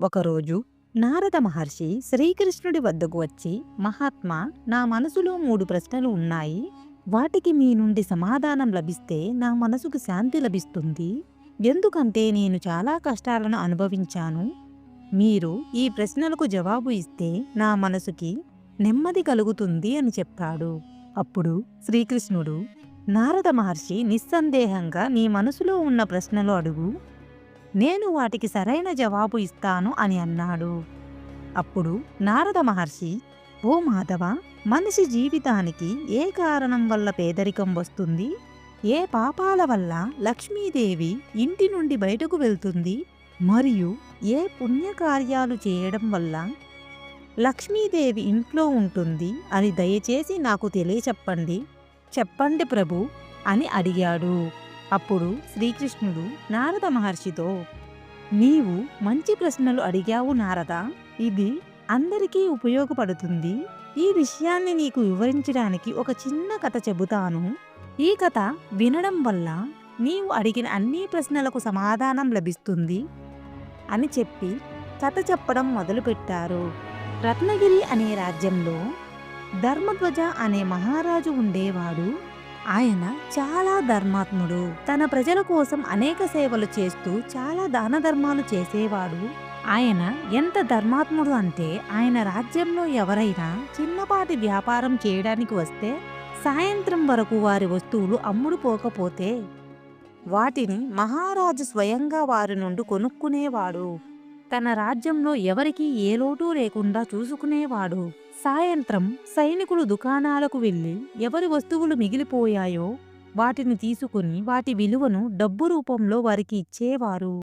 ఒకరోజు నారద మహర్షి శ్రీకృష్ణుడి వద్దకు వచ్చి మహాత్మా నా మనసులో మూడు ప్రశ్నలు ఉన్నాయి. వాటికి మీ నుండి సమాధానం లభిస్తే నా మనసుకు శాంతి లభిస్తుంది. ఎందుకంటే నేను చాలా కష్టాలను అనుభవించాను. మీరు ఈ ప్రశ్నలకు జవాబు ఇస్తే నా మనసుకి నెమ్మది కలుగుతుంది అని చెప్పాడు. అప్పుడు శ్రీకృష్ణుడు నారద మహర్షి నిస్సందేహంగా నీ మనసులో ఉన్న ప్రశ్నలు అడుగు. నేను వాటికి సరైన జవాబు ఇస్తాను అని అన్నాడు. అప్పుడు నారద మహర్షి ఓ మాధవ మనిషి జీవితానికి ఏ కారణం వల్ల పేదరికం వస్తుంది? ఏ పాపాల వల్ల లక్ష్మీదేవి ఇంటి నుండి బయటకు వెళ్తుంది? మరియు ఏ పుణ్యకార్యాలు చేయడం వల్ల లక్ష్మీదేవి ఇంట్లో ఉంటుంది అని దయచేసి నాకు తెలియచెప్పండి. చెప్పండి ప్రభు అని అడిగాడు. అప్పుడు శ్రీకృష్ణుడు నారద మహర్షితో నీవు మంచి ప్రశ్నలు అడిగావు నారద. ఇది అందరికీ ఉపయోగపడుతుంది. ఈ విషయాన్ని నీకు వివరించడానికి ఒక చిన్న కథ చెబుతాను. ఈ కథ వినడం వల్ల నీవు అడిగిన అన్ని ప్రశ్నలకు సమాధానం లభిస్తుంది అని చెప్పి కథ చెప్పడం మొదలుపెట్టారు. రత్నగిరి అనే రాజ్యంలో ధర్మధ్వజ అనే మహారాజు ఉండేవాడు. ఆయన చాలా ధర్మాత్ముడు. తన ప్రజల కోసం అనేక సేవలు చేస్తూ చాలా దాన ధర్మాలు చేసేవాడు. ఆయన ఎంత ధర్మాత్ముడు అంటే ఆయన రాజ్యంలో ఎవరైనా చిన్నపాటి వ్యాపారం చేయడానికి వస్తే సాయంత్రం వరకు వారి వస్తువులు అమ్ముడు పోకపోతే వాటిని మహారాజు స్వయంగా వారి నుండి కొనుక్కునేవాడు. తన రాజ్యంలో ఎవరికీ ఏ లోటు లేకుండా చూసుకునేవాడు. సాయంత్రం సైనికులు దుకాణాలకు వెళ్ళి ఎవరి వస్తువులు మిగిలిపోయాయో వాటిని తీసుకుని వాటి విలువను డబ్బు రూపంలో వారికి ఇచ్చేవారు.